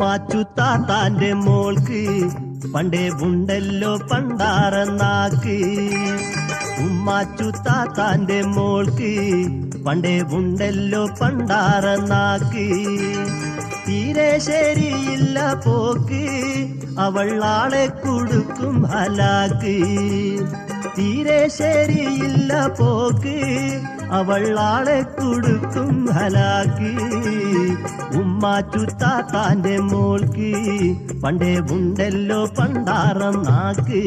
ഉമ്മാച്ചുത്താത്താന്റെ മോൾക്ക്. പണ്ടേ ഉണ്ടല്ലോ പണ്ടാറന്നാക്ക് ഉമ്മാച്ചുത്താത്താന്റെ മോൾക്ക്. പണ്ടേ ഉണ്ടല്ലോ പണ്ടാറന്നാക്ക് തീരെ ശരിയില്ല പോക്ക്. അവൾ ആളെ കൊടുക്കും ഹലാക്ക്. തീരെ ശരിയില്ല പോക്ക്. അവൾ ആളെ കൊടുക്കും ഹലാക്ക്. ഉമ്മാച്ചുത്താത്താന്റെ മോൾക്ക്. പണ്ടേ ഉണ്ടല്ലോ പണ്ടാറം നാക്ക്.